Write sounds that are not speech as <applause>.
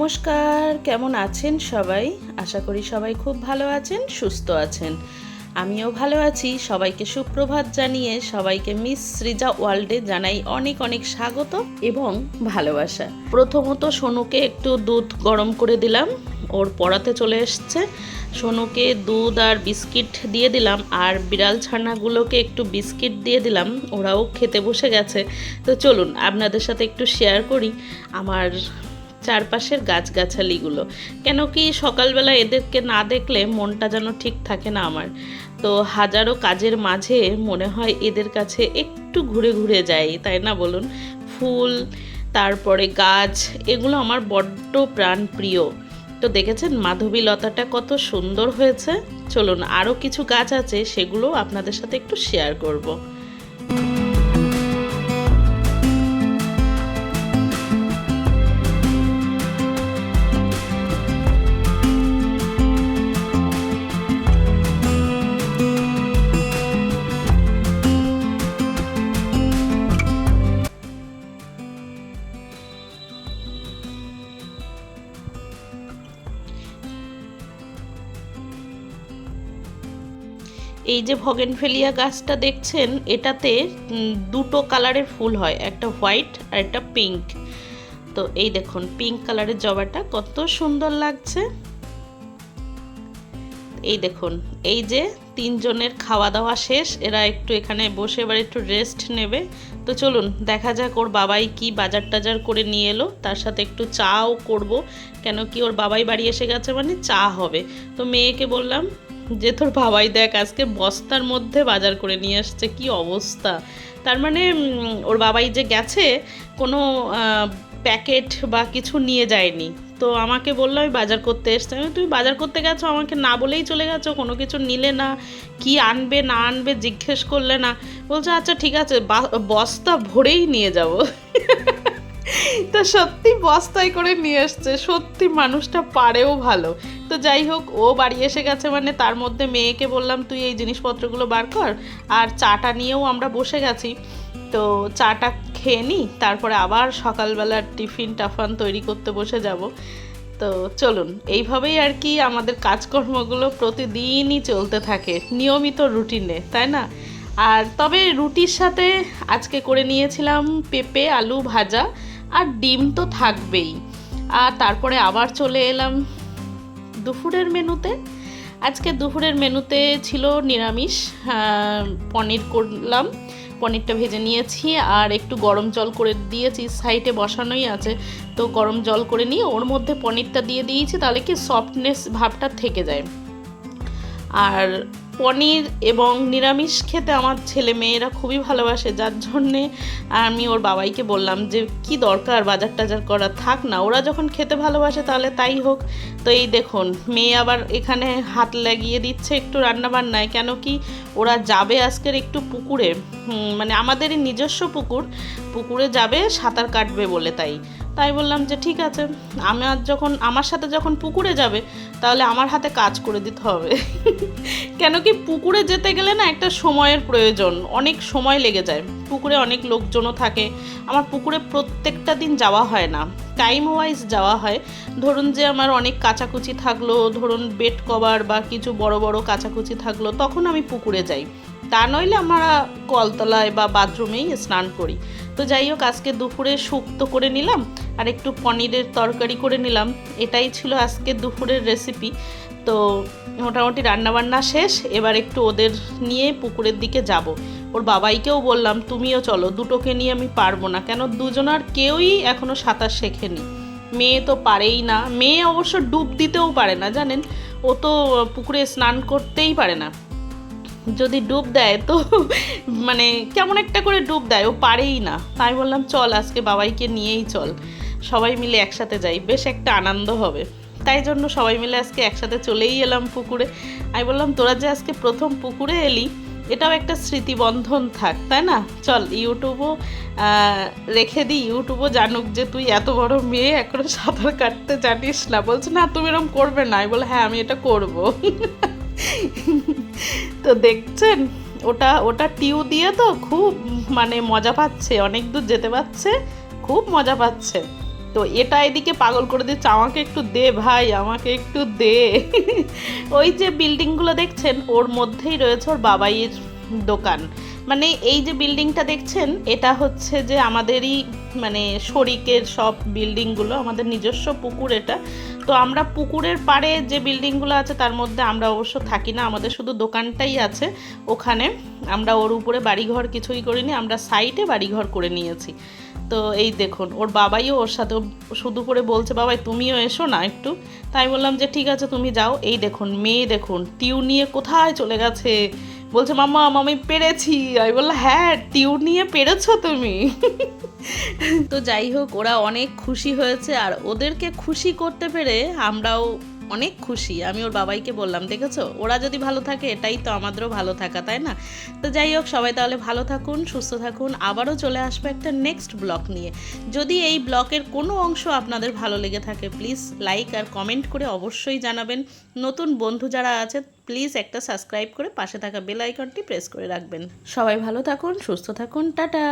নমস্কার, কেমন আছেন সবাই? আশা করি সবাই খুব ভালো আছেন, সুস্থ আছেন। আমিও ভালো আছি। সবাইকে সুপ্রভাত জানিয়ে সবাইকে মিস সৃজা ওয়ার্ল্ডে জানাই অনেক অনেক স্বাগত এবং ভালোবাসা। প্রথমত সোনুকে একটু দুধ গরম করে দিলাম। ওর পড়াতে চলে এসছে। সোনুকে দুধ আর বিস্কিট দিয়ে দিলাম আর বিড়াল ছানাগুলোকে একটু বিস্কিট দিয়ে দিলাম। ওরাও খেতে বসে গেছে। তো চলুন, আপনাদের সাথে একটু শেয়ার করি। আমার চারপাশের গাছগাছালিগুলো। কেন কি সকালবেলা এদেরকে না দেখলে মনটা যেন ঠিক থাকে না আমার। তো হাজারো কাজের মাঝে মনে হয় এদের কাছে একটু ঘুরে ঘুরে যাই, তাই না বলুন? ফুল, তারপরে গাছ, এগুলো আমার বড্ড প্রাণ প্রিয়। তো দেখেছেন মাধবী লতাটা কত সুন্দর হয়েছে? চলুন আরও কিছু গাছ আছে সেগুলো আপনাদের সাথে একটু শেয়ার করব। এই যে ভগেনফেলিয়া গাছটা দেখছেন, এটাতে দুটো কালারের ফুল হয়, একটা হোয়াইট আর একটা পিঙ্ক। তো এই দেখুন, পিঙ্ক কালারের জবাটা কত সুন্দর লাগছে। এই দেখুন, এই যে তিনজনের খাওয়া দাওয়া শেষ, এরা একটু এখানে বসে এবার একটু রেস্ট নেবে। তো চলুন, দেখা যাক ওর বাবাই কি বাজার টাজার করে নিয়ে এলো। তার সাথে একটু চাও করব, কেন কি ওর বাবাই বাড়ি এসে গেছে মানে চা হবে। তো মেয়েকে বললাম যে তোর বাবাই দেখ আজকে বস্তার মধ্যে বাজার করে নিয়ে আসছে কি অবস্থা? তার মানে ওর বাবাই যে গেছে কোনো প্যাকেট বা কিছু নিয়ে যায়নি। তো আমাকে বলল আমি বাজার করতে এসছি। আমি, তুমি বাজার করতে গেছো? আমাকে না বলেই চলে গেছো? কোনো কিছু নিলে না? কি আনবে না আনবে জিজ্ঞেস করলে না? বলছে আচ্ছা ঠিক আছে বস্তা ভরেই নিয়ে যাব। <laughs> তা সত্যি বস্তায় করে নিয়ে এসছে। সত্যি মানুষটা পারেও ভালো। তো যাই হোক, ও বাড়ি এসে গেছে মানে তার মধ্যে মেয়েকে বললাম, তুই এই জিনিসপত্রগুলো বার কর, আর চাটা নিয়েও আমরা বসে গেছি। তো চাটা খেয়ে নিই তারপরে আবার সকালবেলার টিফিন টাফান তৈরি করতে বসে যাব। তো চলুন, এইভাবেই আর কি আমাদের কাজকর্মগুলো প্রতিদিনই চলতে থাকে, নিয়মিত রুটিনে, তাই না? আর তবে রুটির সাথে আজকে করে নিয়েছিলাম পেঁপে, আলু ভাজা, আর ডিম তো থাকবেই। আর তারপরে আবার চলে এলাম দুপুরের মেনুতে? আজকে দুপুরের মেনুতে ছিল নিরামিষ পনির করলাম, পনিরটা ভেজে নিয়েছি, আর একটু গরম জল করে দিয়েছি সাইডে বসানোই আছে। তো গরম জল করে নিয়ে ওর মধ্যে পনিরটা দিয়ে দিয়েছি, তাহলে কি সফটনেস ভাবটা থেকে যায়। আর পনির এবং নিরামিষ খেতে আমার ছেলে মেয়েরা খুবই ভালোবাসে, যার জন্যে আমি ওর বাবাইকে বললাম যে, কি দরকার বাজার টাজার করা থাক না, ওরা যখন খেতে ভালোবাসে তাহলে তাই হোক। তো এই দেখুন, মেয়ে আবার এখানে হাত লাগিয়ে দিচ্ছে একটু রান্নাবান্নায়, কেন কি ওরা যাবে আজকের একটু পুকুরে। মানে আমাদেরই নিজস্ব পুকুর, পুকুরে যাবে, সাঁতার কাটবে বলে তাই। তাই বললাম যে ঠিক আছে আমার যখন আমার সাথে যখন পুকুরে যাবে, তাহলে আমার হাতে কাজ করে দিতে হবে। কেন কি পুকুরে যেতে গেলে না একটা সময়ের প্রয়োজন, অনেক সময় লেগে যায়। পুকুরে অনেক লোকজনও থাকে, আমার পুকুরে প্রত্যেকটা দিন যাওয়া হয় না। টাইম ওয়াইজ যাওয়া হয়। ধরুন যে আমার অনেক কাচাকুচি থাকল, ধরুন বেড কভার বা কিছু বড় বড় কাচাকুচি থাকল, তখন আমি পুকুরে যাই। তা নইলে আমরা কলতলায় বা বাথরুমেই স্নান করি। তো যাই হোক, আজকে দুপুরে শুক্তো করে নিলাম আর একটু পনিরের তরকারি করে নিলাম। এটাই ছিল আজকে দুপুরের রেসিপি তো মোটামুটি রান্নাবান্না শেষ, এবার একটু ওদের নিয়ে পুকুরের দিকে যাব। ওর বাবাইকেও বললাম, তুমিও চলো, দুটোকে নিয়ে আমি পারব না। কেন দুজনার কেউই এখনও সাঁতার শেখেনি। মেয়ে তো পারেই না। মেয়ে অবশ্য ডুব দিতেও পারে না, জানেন? ও তো পুকুরে স্নান করতেই পারে না। যদি ডুব দেয়, তো মানে কেমন একটা করে ডুব দেয়, ও পারেই না। তাই বললাম, চল আজকে বাবাইকে নিয়েই চল। সবাই মিলে একসাথে যাই, বেশ একটা আনন্দ হবে। তাই জন্য সবাই মিলে আজকে একসাথে চলেই এলাম পুকুরে। আমি বললাম, তোরা যে আজকে প্রথম পুকুরে এলি, এটাও একটা স্মৃতিবন্ধন থাক, তাই না? চল, ইউটিউবও রেখে দিই। ইউটিউবও জানুক যে তুই এত বড় মেয়ে, এখনও সাঁতার কাটতে জানিস না। বলছে, না, তুমি এরকম করবে না। আমি বলে হ্যাঁ আমি এটা করব। <laughs> তো দেখছেন, ওটা ওটা টিউ দিয়ে তো খুব মানে মজা পাচ্ছে, অনেক দূর যেতে পারছে, খুব মজা পাচ্ছে। তো এটা এদিকে পাগল করে দিচ্ছে, আমাকে একটু দে ভাই, আমাকে একটু দে। <laughs> ওই যে বিল্ডিংগুলো দেখছেন, ওর মধ্যেই রয়েছে ওর বাবাইয়ের দোকান। মানে এই যে বিল্ডিংটা দেখছেন, এটা হচ্ছে যে আমাদেরই মানে শরিকের সব বিল্ডিংগুলো, আমাদের নিজস্ব পুকুর এটা। তো আমরা পুকুরের পাড়ে যে বিল্ডিংগুলো আছে, তার মধ্যে আমরা অবশ্য থাকি না। আমাদের শুধু দোকানটাই আছে। ওখানে আমরা ওর উপরে বাড়িঘর কিছুই করিনি, আমরা সাইডে বাড়িঘর করে নিয়েছি। তো এই দেখুন, ওর বাবাইও ওর সাথে শুধু করে বলছে, বাবাই, তুমিও এসো না একটু। তাই বললাম যে, ঠিক আছে, তুমি যাও। এই দেখুন, মেয়ে দেখুন টিউ নিয়ে কোথায় চলে গেছে? বলছে, মামা, আমি পেরেছি। আমি বললাম হ্যাঁ টিউ নিয়ে পেরেছ তুমি। তো যাই হোক, ওরা অনেক খুশি হয়েছে, আর ওদেরকে খুশি করতে পেরে আমরাও অনেক খুশি। আমি ওর বাবাইকে বললাম, দেখেছ? ওরা যদি ভালো থাকে, এটাই তো আমাদেরও ভালো থাকা, তাই না? তো যাই হোক, সবাই তাহলে ভালো থাকুন, সুস্থ থাকুন। আবারও চলে আসব একটা নেক্সট ব্লগ নিয়ে। যদি এই ব্লগের কোনো অংশ আপনাদের ভালো লেগে থাকে প্লিজ লাইক আর কমেন্ট করে অবশ্যই জানাবেন। নতুন বন্ধু যারা আছে প্লিজ একটা সাবস্ক্রাইব করে পাশে থাকা বেল আইকনটি প্রেস করে রাখবেন। সবাই ভালো থাকুন, সুস্থ থাকুন, টাটা!